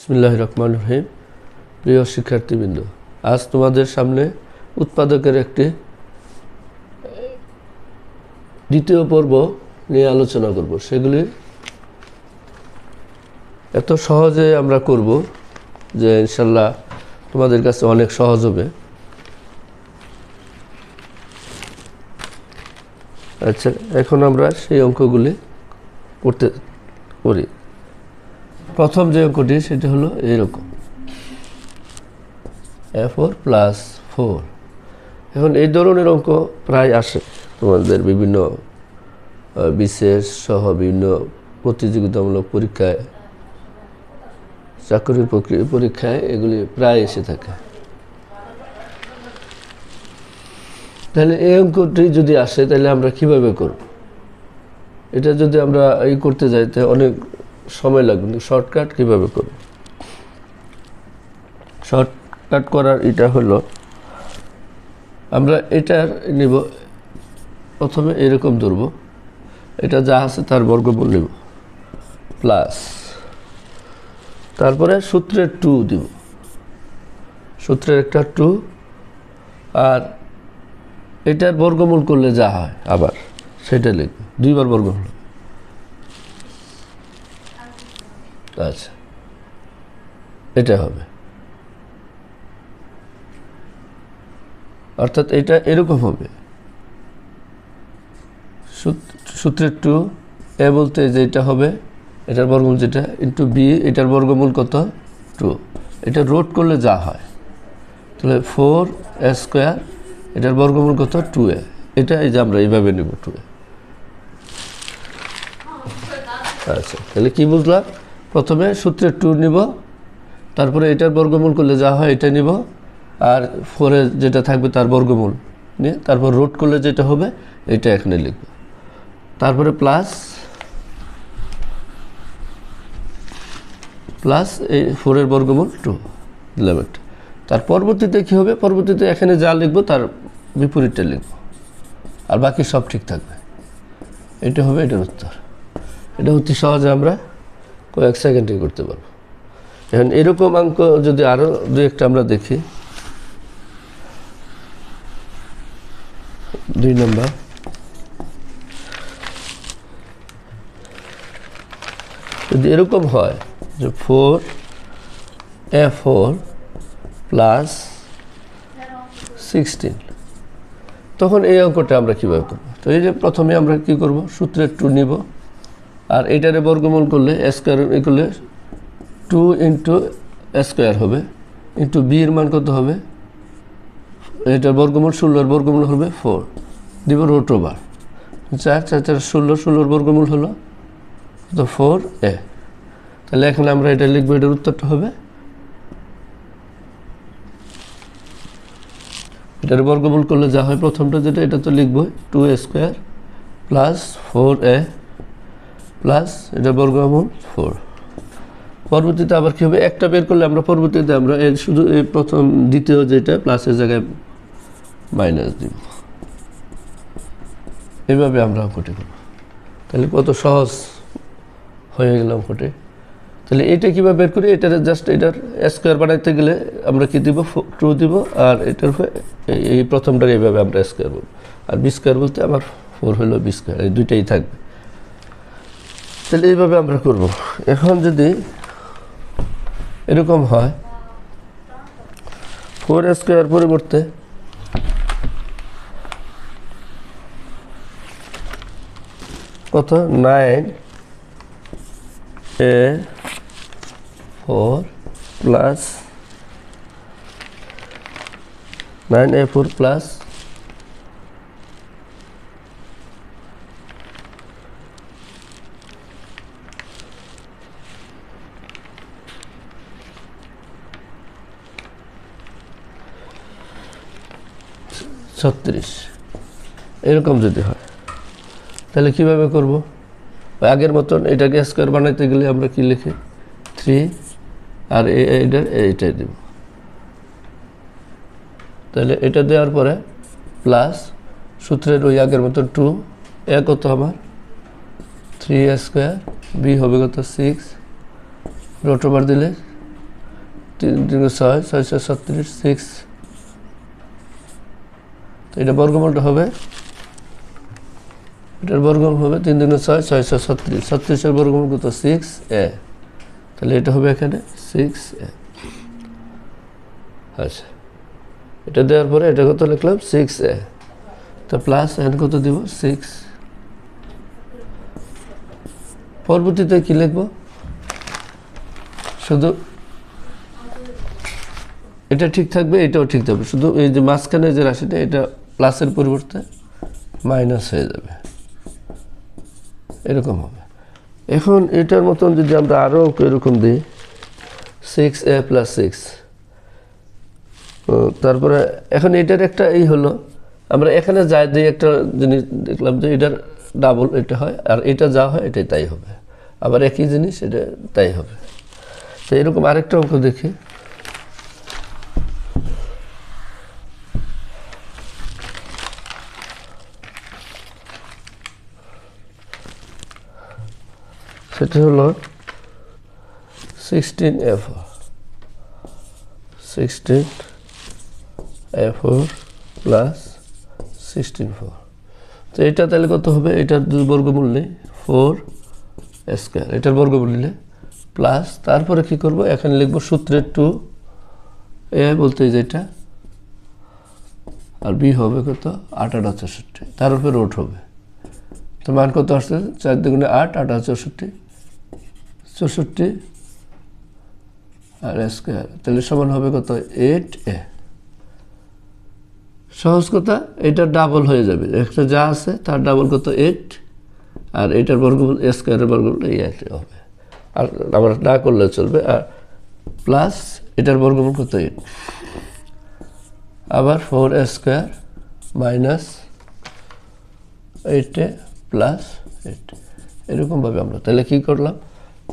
বিসমিল্লাহ রহমান রহিম। প্রিয় শিক্ষার্থীবৃন্দ, আজ তোমাদের সামনে উৎপাদকের একটি দ্বিতীয় পর্ব নিয়ে আলোচনা করব। সেগুলি এত সহজে আমরা করব যে ইনশাল্লাহ তোমাদের কাছে অনেক সহজ হবে। আচ্ছা এখন আমরা সেই অঙ্কগুলি করতে করি। প্রথম যে অঙ্কটি, সেটি হলো এরকম। ফোর প্লাস ফোর এখন এই ধরনের অঙ্ক প্রায় আসে তোমাদের বিভিন্ন বিশেষ সহ বিভিন্ন প্রতিযোগিতামূলক পরীক্ষায়, চাকরির পরীক্ষায় এগুলি প্রায় এসে থাকে। তাহলে এই অঙ্কটি যদি আসে, তাহলে আমরা কীভাবে করব? এটা যদি আমরা এই করতে যাই, তাহলে অনেক সময় লাগবে, কিন্তু শর্টকাট কীভাবে করব? শর্টকাট করার এটা হলো, আমরা এটার নিব, প্রথমে এরকম ধরবো, এটা যা আছে তার বর্গমূল নিব প্লাস তারপরে সূত্রের টু দিব, সূত্রের একটা টু আর এটার বর্গমূল করলে যা হয়, আবার সেটা লিখব, দুইবার বর্গমূল হবে। আচ্ছা। এটা হবে। অর্থাৎ এটা এরকম হবে। সূত- সূত্রের টু এ বলতে যে এটা হবে, এটার বর্গমূল যেটা ইন্টু বি এটার বর্গমূল কত? টু এটা রোড করলে যা হয়। তাহলে ফোর এ স্কোয়ার এটার বর্গমূল কত? টু এ এটা এই যে আমরা এইভাবে নেব টু এ আচ্ছা তাহলে কি বুঝলাম? প্রথমে সূত্রের টু নিব, তারপরে এটার বর্গমূল করলে যা হয় এটা নিব, আর ফোরে যেটা থাকবে তার বর্গমূল নিয়ে তারপর রোড করলে যেটা হবে এটা এখানে লিখব। তারপরে প্লাস প্লাস এই ফোরের বর্গমূল টু একটা। তার পরবর্তীতে কী হবে? পরবর্তীতে এখানে যা লিখব তার বিপরীতটা লিখব, আর বাকি সব ঠিক থাকবে। এটা হবে এটার উত্তর। এটা অতি সহজে আমরা কয়েক সেকেন্ডে করতে পারব। এখন এরকম অঙ্ক যদি আরও দু একটা আমরা দেখি। দুই নম্বর। যদি এরকম হয় যে four A four plus sixteen তখন এই অঙ্কটা আমরা কীভাবে করব? তো এই যে প্রথমে আমরা কি করব? সূত্রের টু নিব। আর এইটারে বর্গমূল করলে স্কোয়ার করলে টু ইন্টু স্কোয়ার হবে। ইন্টু বি এর মান কত হবে? এটার বর্গমূল ষোলোর বর্গমূল হবে ফোর। দিব রোট ওভার। চার চার চার, ষোলো, ষোলোর বর্গমূল হলো তো ফোর এ। তাহলে এখন আমরা এটা লিখব, এটার উত্তরটা হবে। এটার বর্গমূল করলে যা হয় প্রথমটা যেটা, এটা তো লিখব, two square plus four A plus এটা বর্গ বর্গমূল ফোর। পরবর্তীতে আবার কী হবে? একটা বের করলে আমরা পরবর্তীতে আমরা এর শুধু এই প্রথম, দ্বিতীয় যেটা প্লাসের জায়গায় মাইনাস দিব। এইভাবে আমরা অঙ্কটি করব। তাহলে কত সহজ হয়ে গেল অঙ্কটি। তাহলে এটা কীভাবে বের করি? এটার জাস্ট এটার স্কোয়ার বানাইতে গেলে আমরা কি দিব? টু দিব। আর এটার এই- এই প্রথমটার এইভাবে আমরা স্কোয়ার বলব। আর বি স্কোয়ার বলতে আমার ফোর হলো বি স্কোয়ার এই দুইটাই থাকবে। তাহলে এইভাবে আমরা করব। এখন যদি এরকম হয় ফোর স্কোয়ার পরিবর্তে কত? Nine A four plus nine A four plus ছত্রিশ। এরকম যদি হয়, তাহলে কীভাবে করব? আগের মতন এটাকে স্কোয়ার বানাইতে গেলে আমরা কি লিখি? থ্রি, আর এইটার এইটাই দেব। তাহলে এটা দেওয়ার পরে প্লাস সূত্রের ওই আগের মতন টু এ কত আমার? থ্রি স্কোয়ার বি হবে কত সিক্স রোট ওভার দিলে তিন ছয় ছয় ছয় ছত্রিশ সিক্স তো এটা বর্গমূলটা হবে, এটার বর্গমূল হবে তিন দিনে ছয় ছয় ছয় ছত্রিশ। ছত্রিশের বর্গমূল কত? সিক্স এ তাহলে এটা হবে এখানে সিক্স এ আচ্ছা। এটা দেওয়ার পরে এটা কত লিখলাম? সিক্স এ তো প্লাস এন কত দিব? সিক্স পরবর্তীতে কী লিখব? শুধু এটা ঠিক থাকবে, এটাও ঠিক থাকবে। শুধু এই যে মাঝখানে যে রাশিটা, এটা প্লাসের পরিবর্তে মাইনাস হয়ে যাবে। এরকম হবে। এখন এটার মতন যদি আমরা আরও এরকম দিই সিক্স এ প্লাস সিক্স তারপরে এখন এটার একটা এই হলো, আমরা এখানে যাই দিই একটা জিনিস দেখলাম যে এটার ডাবল এটা হয়, আর এটা যা হয় এটাই তাই হবে। আবার একই জিনিস, এটা তাই হবে। তো এরকম আরেকটা অঙ্ক দেখি। সেটা হলো sixteen F sixteen F plus sixteen four তো এটা তাহলে কত হবে? এটার বর্গমূল নেই ফোর স্কোয়ার এটার বর্গমূল নিলে প্লাস তারপরে কি করব? এখানে লিখব সূত্রের টু এ বলতে যেটা আর বি হবে কত? আট আট চৌষট্টি। তার উপরে রোট হবে। তো মান কত আসছে চার দুগুণে আট আট, চৌষট্টি। চৌষট্টি। আর স্কোয়ার তাহলে সমান হবে কত? এইট এ সহজ কথা, এটা ডাবল হয়ে যাবে। একটা যা আছে, তার ডাবল কত? এইট আর এটার বর্গমূল স্কোয়ারের বর্গমূল এই হবে। আর আমরা না করলে চলবে, আর প্লাস এটার বর্গমূল কত? এইট আবার ফোর স্কোয়ার মাইনাস এইটে প্লাস এইট এরকমভাবে আমরা, তাহলে কী করলাম?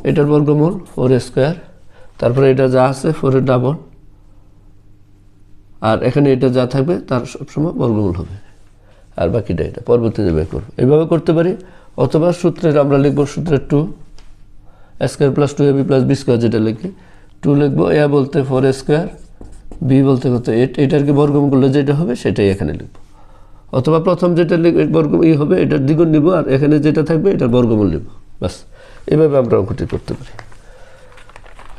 এটার বর্গমূল ফোর স্কোয়ার তারপরে এটা যা আছে ফোরের ডাবল আর এখানে এটা যা থাকবে তার সবসময় বর্গমূল হবে। আর বাকিটা এটা পরবর্তীতে বের করব। এইভাবে করতে পারি, অথবা সূত্রের আমরা লিখব সূত্রের two square plus two A B plus B square যেটা লিখি টু লিখব এ বলতে ফোর স্কোয়ার বি বলতে কত এইট এটারকে বর্গমূল করলে যেটা হবে সেটাই এখানে লিখব। অথবা প্রথম যেটা বর্গ, ই হবে, এটার দ্বিগুণ নিব, আর এখানে যেটা থাকবে এটার বর্গমূল নিব বাস এভাবে আমরা অঙ্কটি করতে পারি।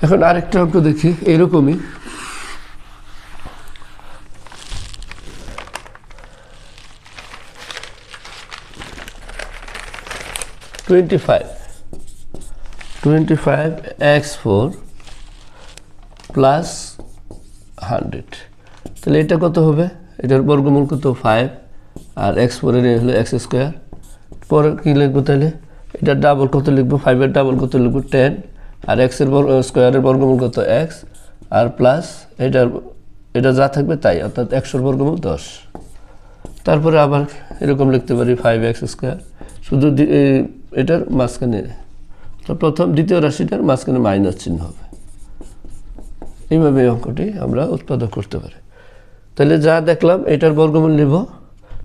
এখন আরেকটা অঙ্ক দেখি, এরকমই। Twenty five twenty five X four plus hundred তাহলে এটা কত হবে? এটার বর্গমূল কত? ফাইভ আর এক্স ফোরের হলো এক্স স্কোয়ার পরে কী লিখব তাহলে? এটার ডাবল কত লিখব? ফাইভের ডাবল কত লিখব? টেন আর এক্সের বর্গ স্কোয়ারের বর্গমূল কত? এক্স আর প্লাস এটার, এটা যা থাকবে তাই, অর্থাৎ একশোর বর্গমূল দশ। তারপরে আবার এরকম লিখতে পারি ফাইভ এক্স স্কোয়ার শুধু এটার মাঝখানে, তো প্রথম দ্বিতীয় রাশিটার মাঝখানে মাইনাস চিহ্ন হবে। এইভাবে এই অঙ্কটি আমরা উৎপাদন করতে পারি। তাহলে যা দেখলাম, এটার বর্গমূল নিব।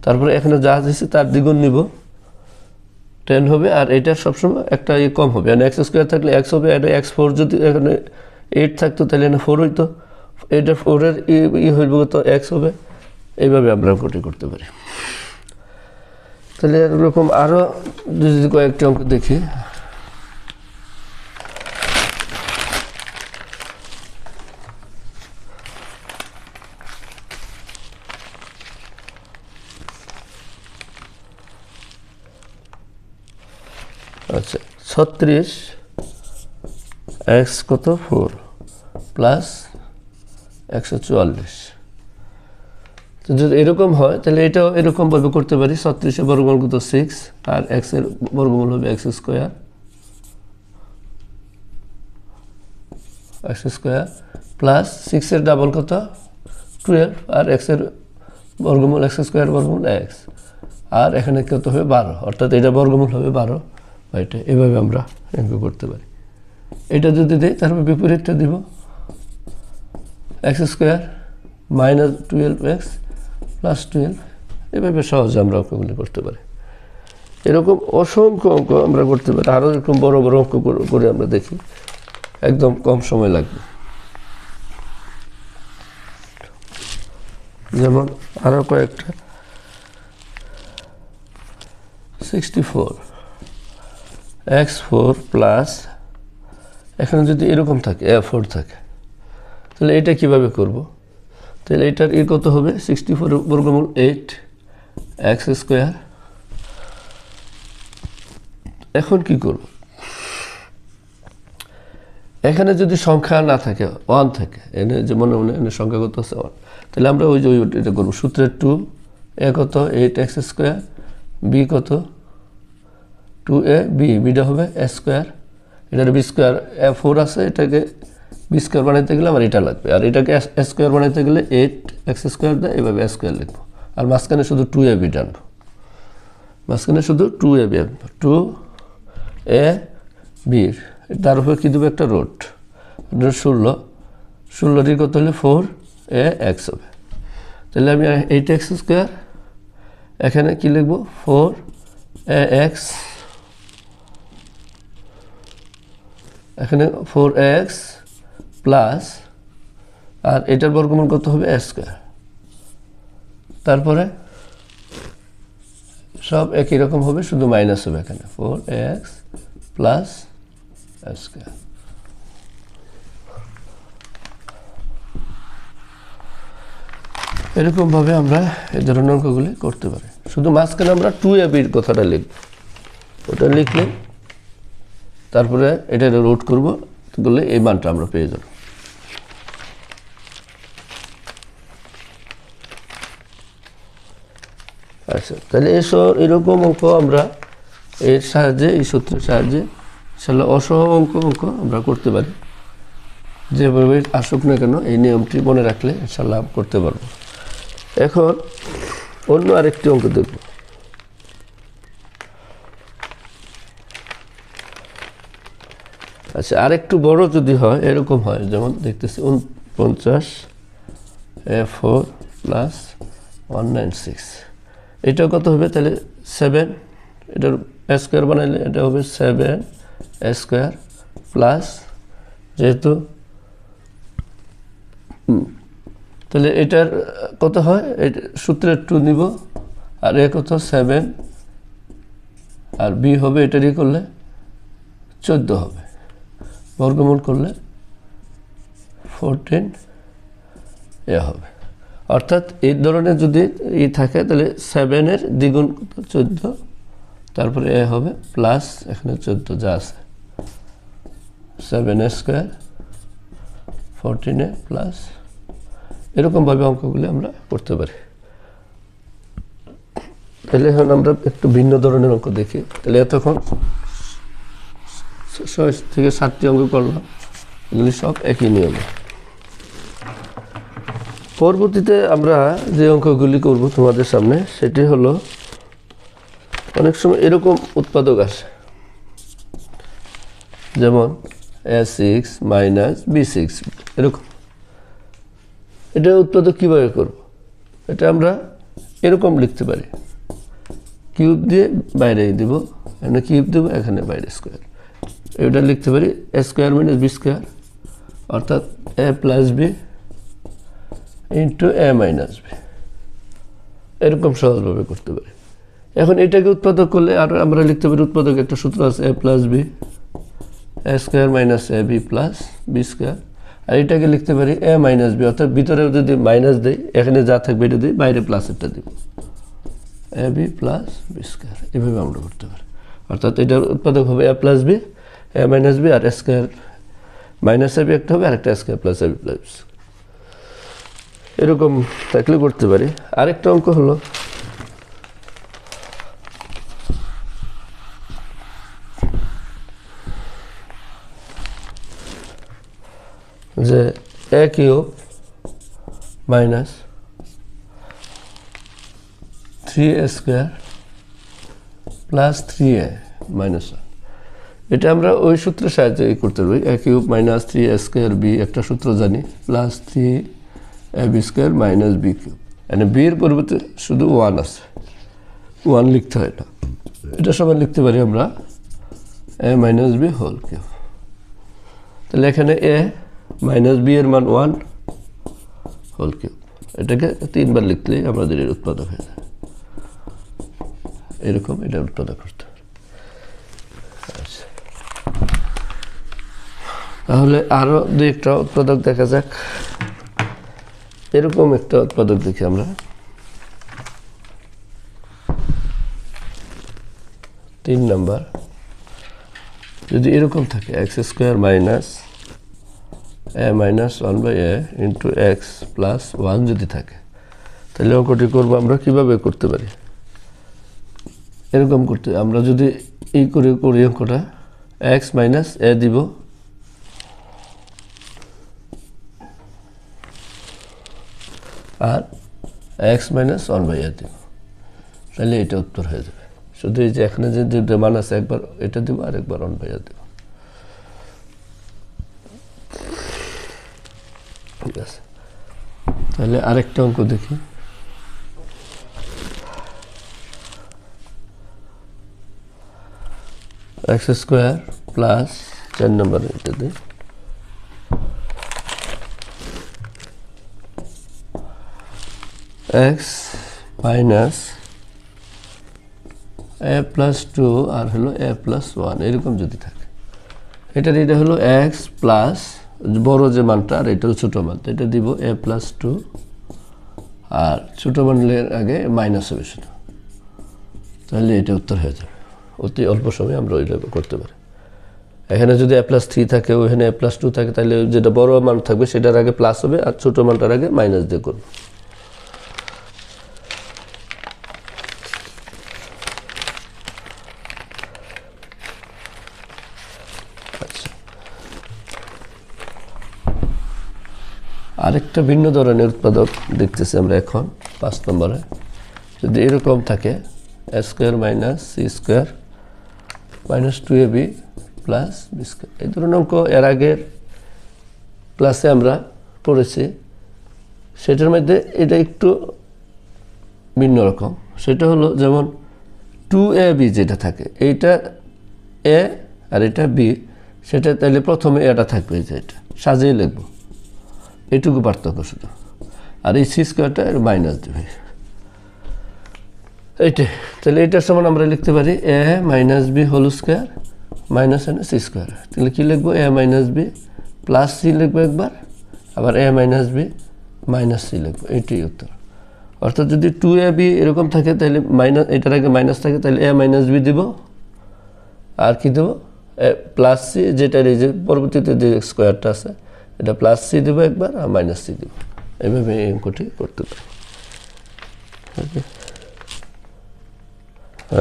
তারপরে এখানে যা দিয়েছি তার দ্বিগুণ নিব। টেন হবে আর এটার সবসময় একটা ইয়ে কম হবে। মানে এক্স স্কোয়ার থাকলে এক্স হবে আর এক্স ফোর যদি এখানে এইট থাকতো তাহলে এখানে ফোর হইতো। এটা ফোরের ই হইব তো এক্স হবে। এইভাবে আমরা কোটি করতে পারি। তাহলে এরকম আরও যদি কয়েকটি অঙ্ক দেখি। আচ্ছা ছত্রিশ, এক্স কত? ফোর, প্লাস একশো চুয়াল্লিশ। যদি এরকম হয়, তাহলে এটাও এরকমভাবে করতে পারি, ছত্রিশের বর্গমূল কত? সিক্স, আর এক্সের বর্গমূল হবে X square. X square plus সিক্সের ডাবল কত? টুয়েলভ, আর এক্সের বর্গমূল, এক্স স্কোয়ার বর্গমূল এক্স। আর এখানে কত হবে? বারো, অর্থাৎ এটা বর্গমূল হবে বারো। এটা, এভাবে আমরা অঙ্ক করতে পারি। এটা যদি দিই তারপর বিপরীতটা দিব। X square minus twelve X plus twelve, এভাবে সহজে আমরা অঙ্কগুলি করতে পারি। এরকম অসংখ্য অঙ্ক আমরা করতে পারি। আরও এরকম বড় বড় অঙ্ক করে আমরা দেখি। একদম কম সময় লাগবে। যেমন আরও কয়েকটা। Sixty four X four plus এখানে যদি এরকম থাকে এ ফোর থাকে, তাহলে এটা কীভাবে করব? তাহলে এটার এ কত হবে? সিক্সটি ফোর বর্গমূল এইট এক্স স্কোয়ার এখন কি করব? এখানে যদি সংখ্যা না থাকে ওয়ান থাকে, এনে যে মনে মনে এনে সংখ্যা কত আছে ওয়ান তাহলে আমরা ওই যে ওই এটা করব। সূত্রের টু এ কত? এইট এক্স স্কোয়ার বি কত? টু এ বি বিটা হবে এ স্কোয়ার এটার বি স্কোয়ার এ ফোর আছে, এটাকে বি স্কোয়ার বানাইতে গেলে আমার এটা লাগবে। আর এটাকে এ স্কোয়ার বানাইতে গেলে এইট এক্স স্কোয়ার দেয়, এভাবে এ স্কোয়ার লিখব। আর মাঝখানে শুধু টু এ বি টানবো মাঝখানে শুধু two A B two A বির তার উপরে কী দেবো একটা রোড ষোলো। ষোলোটির কত হলে? ফোর এ এক্স হবে। তাহলে আমি এইট এক্স স্কোয়ার এখানে কী লিখব? ফোর এ এক্স এখানে ফোর এক্স প্লাস আর এটার বর্গমূল কত হবে স্কোয়ার তারপরে সব একই রকম হবে, শুধু মাইনাস হবে এখানে। ফোর এক্স প্লাস স্কোয়ার এরকমভাবে আমরা এই ধরনের অঙ্কগুলি করতে পারি। শুধু মাঝখানে আমরা টু এ বির কথাটা লিখব। ওটা লিখলে তারপরে এটা রোড করব করলে এই মানটা আমরা পেয়ে যাব। আচ্ছা তাহলে এসব এরকম অঙ্ক আমরা, এর সাহায্যে, এই সূত্রের সাহায্যে ইনশাল্লাহ অসংখ্য অঙ্ক অঙ্ক আমরা করতে পারি। যেভাবে আসুক না কেন, এই নিয়মটি মনে রাখলে ইনশাল্লাহ করতে পারব। এখন অন্য আরেকটি অঙ্ক দেখব। আচ্ছা আর একটু বড় যদি হয়, এরকম হয়। যেমন দেখতেছি, উনপঞ্চাশ, A four plus one nine six. এটা কত হবে? তাহলে সেভেন, এটার স্কোয়ার বানাইলে এটা হবে সেভেন স্কোয়ার প্লাস যেহেতু তাহলে এটার কত হয়? এটা সূত্রের টু নিব, আর এ কত? সেভেন, আর বি হবে এটারই করলে চোদ্দ হবে। বর্গমূল করলে ফোরটিন এ হবে। অর্থাৎ এই ধরনের যদি ই থাকে, তাহলে সেভেনের দ্বিগুণ চোদ্দ। তারপরে এ হবে প্লাস এখানে চোদ্দ যা আছে। সেভেন স্কোয়ার ফোরটিন প্লাস এরকমভাবে অঙ্কগুলি আমরা করতে পারি। তাহলে এখন আমরা একটু ভিন্ন ধরনের অঙ্ক দেখি। তাহলে এতক্ষণ ছয় থেকে সাতটি অঙ্ক করলাম। এগুলি সব একই নিয়মে। পরবর্তীতে আমরা যে অঙ্কগুলি করব তোমাদের সামনে, সেটি হলো, অনেক সময় এরকম উৎপাদক আসে। যেমন A six minus B six এরকম। এটা উৎপাদক কীভাবে করব? এটা আমরা এরকম লিখতে পারি। কিউব দিয়ে বাইরে দিব, এখানে কিউব দেবো, এখানে বাইরে স্কোয়ার। এটা লিখতে পারি A square minus B square অর্থাৎ A plus B into A minus B এরকম সহজভাবে করতে পারি। এখন এটাকে উৎপাদক করলে আর আমরা লিখতে পারি, উৎপাদক একটা সূত্র আছে A plus B A square minus A B plus B square আর এটাকে লিখতে পারি এ মাইনাস বি অর্থাৎ ভিতরেও যদি মাইনাস দেই, এখানে যা থাকবে এটা দিই বাইরে প্লাসেরটা দিব। A B plus B square এভাবে আমরা করতে পারি। অর্থাৎ এটার উৎপাদক হবে A plus B A minus B R square minus A B একটা হবে আর একটা square plus A B plus এরকম থাকলে করতে পারি। আরেকটা অঙ্ক হলো, যে A cube minus three A square plus three A minus এটা আমরা ওই সূত্রের সাহায্যে করতে পারি। A cube minus three A square B একটা সূত্র জানি। Plus three A B square minus B cube মানে বি এর পরিবর্তে শুধু ওয়ান আছে। ওয়ান লিখতে হয় না। এটা সবাই লিখতে পারি আমরা। A minus B whole cube তাহলে এখানে এ মাইনাস বি এর মান ওয়ান হোল কিউব এটাকে তিনবার লিখলেই আমাদের এর উৎপাদক হয়ে যায়। এরকম এটা উৎপাদক করতে আচ্ছা। তাহলে আরও দু একটা উৎপাদক দেখা যাক। এরকম একটা উৎপাদক দেখি আমরা। তিন নাম্বার। যদি এরকম থাকে, X square minus A minus one by A into X plus one যদি থাকে, তাহলে অঙ্কটি করব আমরা কীভাবে করতে পারি? এরকম করতে, আমরা যদি এই করে করি অঙ্কটা, এক্স মাইনাস এ দিব আর X minus one by A দিব। তাহলে এটা উত্তর হয়ে যাবে। শুধু এই যে এখানে যে দুটো মান আছে, একবার এটা দিব আর একবার ওয়ান বাই এ দিব। ঠিক আছে। তাহলে আরেকটা অঙ্ক দেখি। এক্স স্কোয়ার প্লাস চার নম্বর এটাতে X minus A plus two আর হলো এ প্লাস ওয়ান এরকম যদি থাকে। এটার এটা হলো এক্স প্লাস বড় যে মানটা, আর এটা হলো ছোটো মান এটা দিব এ প্লাস টু আর ছোটো মানের আগে মাইনাস হবে শুধু। তাহলে এটা উত্তর হয়ে যাবে। অতি অল্প সময়ে আমরা ওইটা করতে পারি। এখানে যদি এ প্লাস থ্রি থাকে ওইখানে এ প্লাস টু থাকে, তাহলে যেটা বড় মান থাকবে, সেটার আগে প্লাস হবে আর ছোটো মানটার আগে মাইনাস দিয়ে করব। আরেকটা ভিন্ন ধরনের উৎপাদক দেখতেছি আমরা এখন, পাঁচ নম্বরে। যদি এরকম থাকে A square minus C square minus two A B plus B square. এই ধরনের অঙ্ক এর আগের ক্লাসে আমরা পড়েছি। সেটার মধ্যে এটা একটু ভিন্ন রকম। সেটা হলো যেমন টু এ বি যেটা থাকে, এইটা এ আর এটা বি, সেটা তাহলে প্রথমে এটা থাকবে যে এটা, সাজিয়ে লিখব। এটুকু পার্থক্য শুধু। আর এই সি স্কোয়ারটা এর মাইনাস দেবে এইটাই। তাহলে এটার সমান আমরা লিখতে পারি A minus B whole square minus N C square তাহলে কী লিখব? A minus B plus C লিখব একবার, আবার A minus B minus C লিখব। এইটাই উত্তর। অর্থাৎ যদি টু এ বি এরকম থাকে, তাহলে মাইনাস এটার আগে মাইনাস থাকে, তাহলে এ মাইনাস বি দিব। আর কি দেবো? এ প্লাস সি যেটার এই যে পরবর্তীতে যে স্কোয়ারটা আছে এটা প্লাস সি দেবো একবার আর মাইনাস সি দেবো। এভাবে এই অঙ্কটি করতে পারি।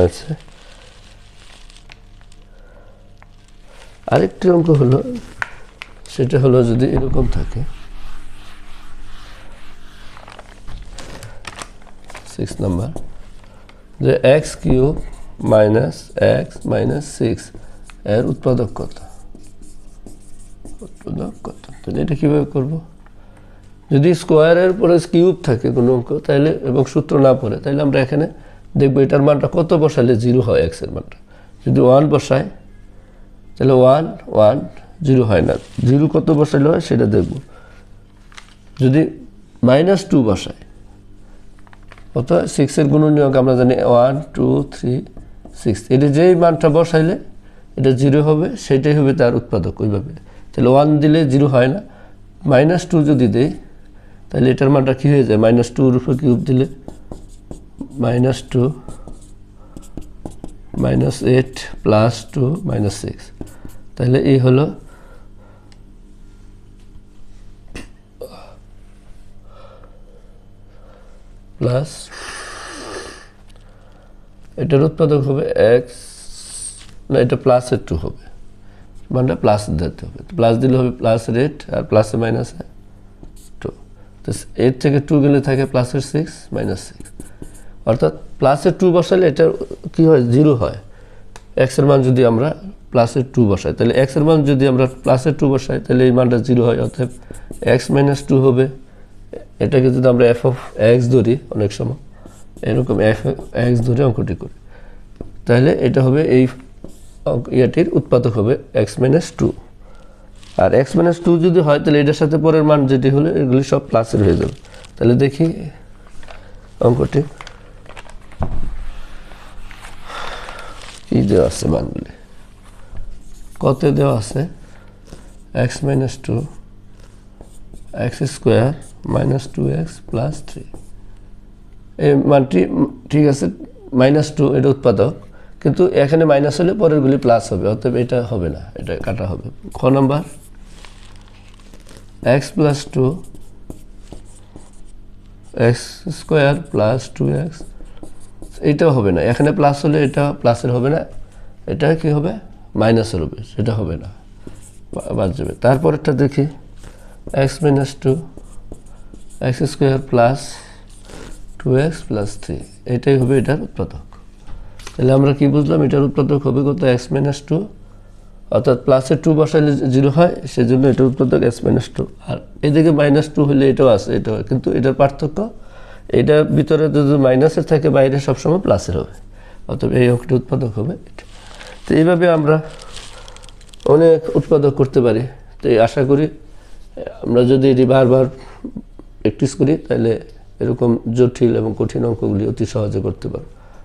আচ্ছা। আরেকটি অঙ্ক হলো, সেটা হলো যদি এরকম থাকে সিক্স নাম্বার যে X cube minus X minus six এর উৎপাদক তাহলে এটা কীভাবে করব? যদি স্কোয়ারের পরে কিউব থাকে কোনো অঙ্ক তাহলে এবং সূত্র না পড়ে তাহলে আমরা এখানে দেখব এটার মানটা কত বসালে জিরো হয় এক্সের মানটা। যদি ওয়ান বসায় তাহলে ওয়ান ওয়ান জিরো হয় না। জিরো কত বসালে হয় সেটা দেখব। যদি মাইনাস টু বসায় কত সিক্সের গুণনীয়ক আমরা জানি ওয়ান টু থ্রি সিক্স এটা যেই মানটা বসাইলে, এটা জিরো হবে, সেটাই হবে তার উৎপাদক ওইভাবে। তাহলে ওয়ান দিলে জিরো হয় না। মাইনাস টু যদি দেয় তাহলে এটার মানটা কী হয়ে যায়? মাইনাস টুর উপর কিউব দিলে minus two minus eight plus two minus six তাহলে এই হলো প্লাস এটার উৎপাদক হবে এক্স না, এটা প্লাসের টু হবে। মানটা প্লাস দিতে হবে। প্লাস দিলে হবে প্লাস রেট আর প্লাসে মাইনাসে টু তো এর থেকে টু গেলে থাকে প্লাসের সিক্স মাইনাস সিক্স অর্থাৎ প্লাসের টু বসালে এটা কী হয়? জিরো হয়। এক্সের মান যদি আমরা প্লাসের টু বসাই, তাহলে এক্সের মান যদি আমরা প্লাসের টু বসাই, তাহলে এই মানটা জিরো হয়। অর্থাৎ এক্স মাইনাস টু হবে। এটাকে যদি আমরা এফ অফ এক্স ধরি অনেক সময়, এরকম এফ এক্স ধরে অঙ্কটি করি। তাহলে এটা হবে এই ইয়াটির উৎপাদক হবে এক্স মাইনাস টু আর এক্স মাইনাস টু যদি হয়, তাহলে এটার সাথে পরের মান যেটি হলো, এগুলি সব প্লাসের হয়ে যাবে। তাহলে দেখি অঙ্কটি। কি দেওয়া আছে মানগুলি? কত দেওয়া আছে? X minus two X square minus two X plus three এই মানটি ঠিক আছে মাইনাস টু এটা উৎপাদক। কিন্তু এখানে মাইনাস হলে পরেরগুলি প্লাস হবে, অতএব এটা হবে না, এটা কাটা হবে। খ number X plus two X square plus two X এইটাও হবে না। এখানে প্লাস হলে এটা প্লাসের হবে না, এটা কি হবে? মাইনাসের হবে, সেটা হবে না। বাদ যাবে। তারপরেরটা দেখি X minus two X square plus two X plus three এটাই হবে এটার উৎপাদক। তাহলে আমরা কি বুঝলাম, এটার উৎপাদক হবে কত? এক্স মাইনাস টু অর্থাৎ প্লাসে টু বসাইলে জিরো হয়, সেজন্য এটার উৎপাদক এক্স মাইনাস টু আর এদিকে মাইনাস টু হলে এটাও আছে এটা হয় কিন্তু এটার পার্থক্য এটার ভিতরে যদি মাইনাসের থাকে, বাইরে সবসময় প্লাসের হবে। অতএব এই অঙ্কটি উৎপাদক হবে এটা। তো এইভাবে আমরা অনেক উৎপাদক করতে পারি। তো আশা করি, আমরা যদি এটি বারবার প্র্যাকটিস করি, তাহলে এরকম জটিল এবং কঠিন অঙ্কগুলি অতি সহজে করতে পারব।